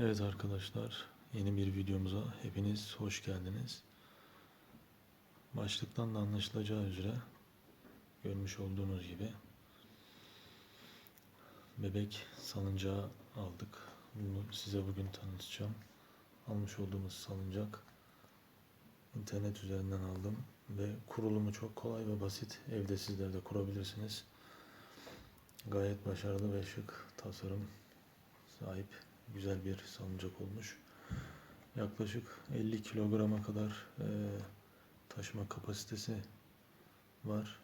Evet arkadaşlar, yeni bir videomuza hepiniz hoş geldiniz. Başlıktan da anlaşılacağı üzere görmüş olduğunuz gibi bebek salıncağı aldık. Bunu size bugün tanıtacağım. Almış olduğumuz salıncak internet üzerinden aldım ve kurulumu çok kolay ve basit. Evde sizler de kurabilirsiniz. Gayet başarılı ve şık tasarım sahip güzel bir salıncak olmuş. Yaklaşık 50 kilograma kadar e, taşıma kapasitesi var.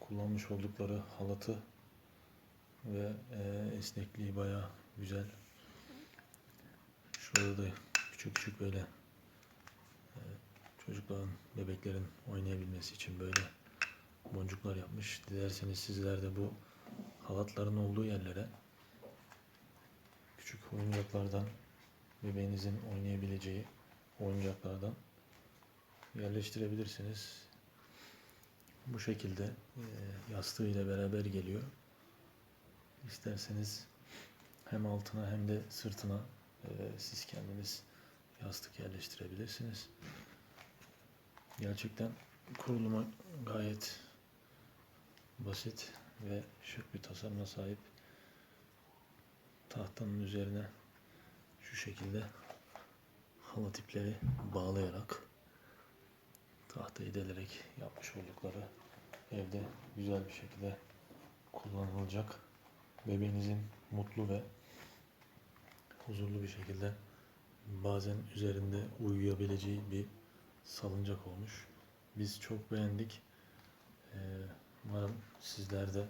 Kullanmış oldukları halatı ve e, esnekliği baya güzel. Şurada da küçük küçük böyle e, çocukların, bebeklerin oynayabilmesi için böyle boncuklar yapmış. Dilerseniz sizler de bu halatların olduğu yerlere küçük oyuncaklardan bebeğinizin oynayabileceği oyuncaklardan yerleştirebilirsiniz. Bu şekilde e, yastığı ile beraber geliyor. İsterseniz hem altına hem de sırtına e, siz kendiniz yastık yerleştirebilirsiniz. Gerçekten kurulumu gayet basit ve şık bir tasarıma sahip tahtanın üzerine şu şekilde halat ipleri bağlayarak tahtayı delerek yapmış oldukları evde güzel bir şekilde kullanılacak bebeğinizin mutlu ve huzurlu bir şekilde bazen üzerinde uyuyabileceği bir salıncak olmuş. Biz çok beğendik. Ee, umarım sizler de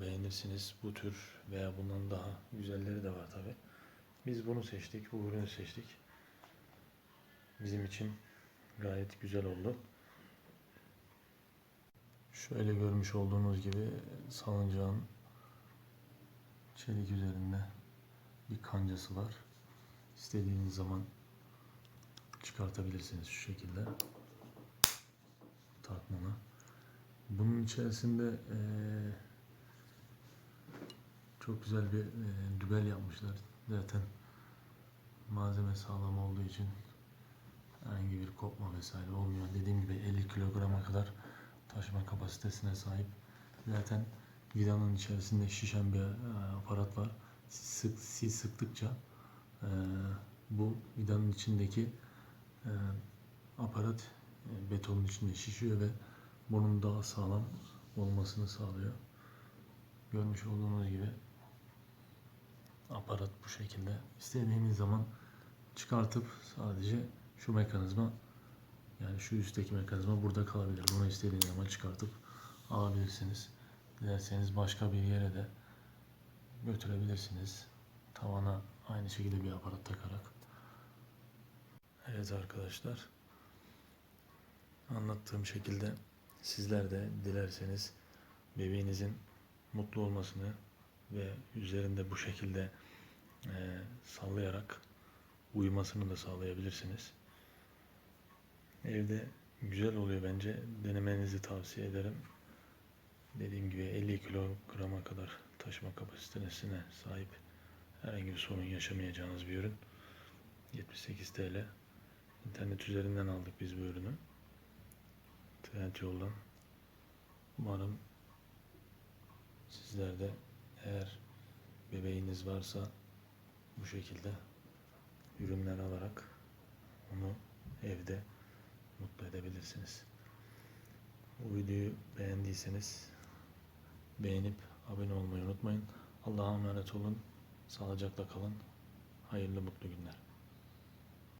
beğenirsiniz. Bu tür veya bundan daha güzelleri de var tabi. Biz bunu seçtik, bu ürünü seçtik. Bizim için gayet güzel oldu. Şöyle görmüş olduğunuz gibi salıncağın çelik üzerinde bir kancası var. İstediğiniz zaman çıkartabilirsiniz şu şekilde takmanı. Bunun içerisinde eee çok güzel bir e, dübel yapmışlar. Zaten malzeme sağlam olduğu için herhangi bir kopma vesaire olmuyor. Dediğim gibi 50 kilograma kadar taşıma kapasitesine sahip. Zaten vidanın içerisinde şişen bir e, aparat var. Sık, siz sıktıkça e, bu vidanın içindeki e, aparat e, betonun içinde şişiyor ve bunun daha sağlam olmasını sağlıyor. Görmüş olduğunuz gibi aparat bu şekilde. İstediğiniz zaman çıkartıp sadece şu mekanizma yani şu üstteki mekanizma burada kalabilir. Bunu istediğiniz zaman çıkartıp alabilirsiniz. Dilerseniz başka bir yere de götürebilirsiniz. Tavana aynı şekilde bir aparat takarak. Evet arkadaşlar. Anlattığım şekilde sizler de dilerseniz bebeğinizin mutlu olmasını ve üzerinde bu şekilde e, sallayarak uyumasını da sağlayabilirsiniz. Evde güzel oluyor bence. Denemenizi tavsiye ederim. Dediğim gibi 50 kilograma kadar taşıma kapasitesine sahip herhangi bir sorun yaşamayacağınız bir ürün. 78 TL. İnternet üzerinden aldık biz bu ürünü. Trendyol'dan. Umarım sizler de eğer bebeğiniz varsa bu şekilde ürünler alarak onu evde mutlu edebilirsiniz. Bu videoyu beğendiyseniz beğenip abone olmayı unutmayın. Allah'a emanet olun. Sağlıcakla kalın. Hayırlı mutlu günler.